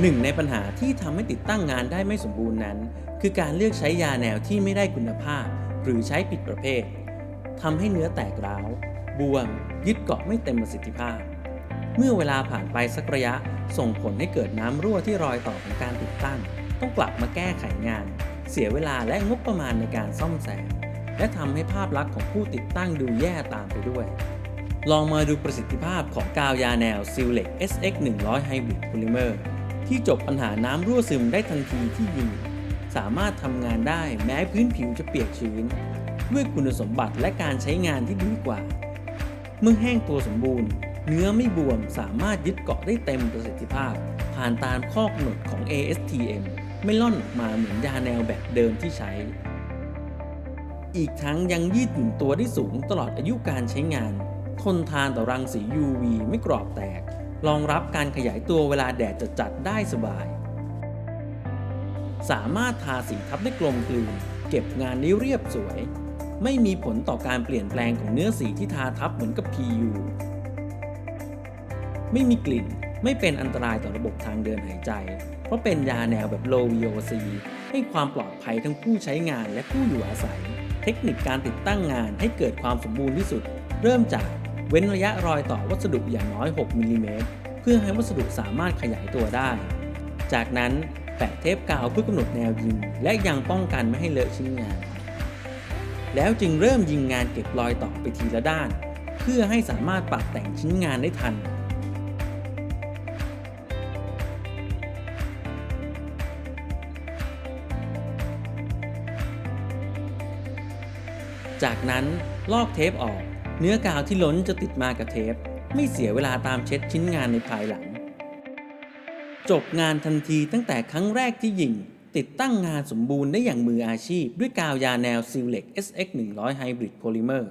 หนึ่งในปัญหาที่ทำให้ติดตั้งงานได้ไม่สมบูรณ์นั้น คือการเลือกใช้ยาแนวที่ไม่ได้คุณภาพ หรือใช้ผิดประเภททำให้เนื้อแตกร้าว บวม ยึดเกาะไม่เต็มประสิทธิภาพ เมื่อเวลาผ่านไปสักระยะส่งผลให้เกิดน้ำรั่วที่รอยต่อของการติดตั้ง ต้องกลับมาแก้ไขงาน เสียเวลาและงบประมาณในการซ่อมแซมและทำให้ภาพลักษณ์ของผู้ติดตั้งดูแย่ตามไปด้วย ลองมาดูประสิทธิภาพของกาวยาแนว s i l e c SX 100 Hybrid Polymer ที่จบปัญหาน้ำรั่วซึมได้ทันทีที่ยิงสามารถทำงานได้แม้พื้นผิวจะเปียกชื้น ด้วยคุณสมบัติและการใช้งานที่ดีกว่า เมื่อแห้งตัวสมบูรณ์ เนื้อไม่บวมสามารถยึดเกาะได้เต็มประสิทธิภาพ ผ่านตามข้อกำหนดของ ASTM ไม่ล่อนออกมาเหมือนยาแนวแบบเดิมที่ใช้ อีกทั้งยังยืดหยุ่นตัวได้สูงตลอดอายุการใช้งาน ทนทานต่อรังสี UV ไม่กรอบแตก รองรับการขยายตัวเวลาแดดจัดๆได้สบาย สามารถทาสีทับได้กลมกลืน เก็บงานได้เรียบสวย ไม่มีผลต่อการเปลี่ยนแปลงของเนื้อสีที่ทาทับเหมือนกับ PU ไม่มีกลิ่นไม่เป็นอันตรายต่อระบบทางเดินหายใจ เพราะเป็นยาแนวแบบ low VOC ให้ความปลอดภัยทั้งผู้ใช้งานและผู้อยู่อาศัย เทคนิคการติดตั้งงานให้เกิดความสมบูรณ์ที่สุด เริ่มจาก เว้นระยะรอยต่อวัสดุอย่างน้อย 6มิลลิเมตรเพื่อให้วัสดุสามารถขยายตัวได้ จากนั้นแปะเทปกาวเพื่อกำหนดแนวยิง และยังป้องกันไม่ให้เลอะชิ้นงาน แล้วจึงเริ่มยิงงานเก็บรอยต่อไปทีละด้าน เพื่อให้สามารถปรับแต่งชิ้นงานได้ทันจากนั้นลอกเทปออก เนื้อกาวที่ล้นจะติดมากับเทป ไม่เสียเวลาตามเช็ดชิ้นงานในภายหลัง จบงานทันทีตั้งแต่ครั้งแรกที่ยิง ติดตั้งงานสมบูรณ์ได้อย่างมืออาชีพ ด้วยกาวยาแนวซิลเล็ก SX 100 Hybrid Polymer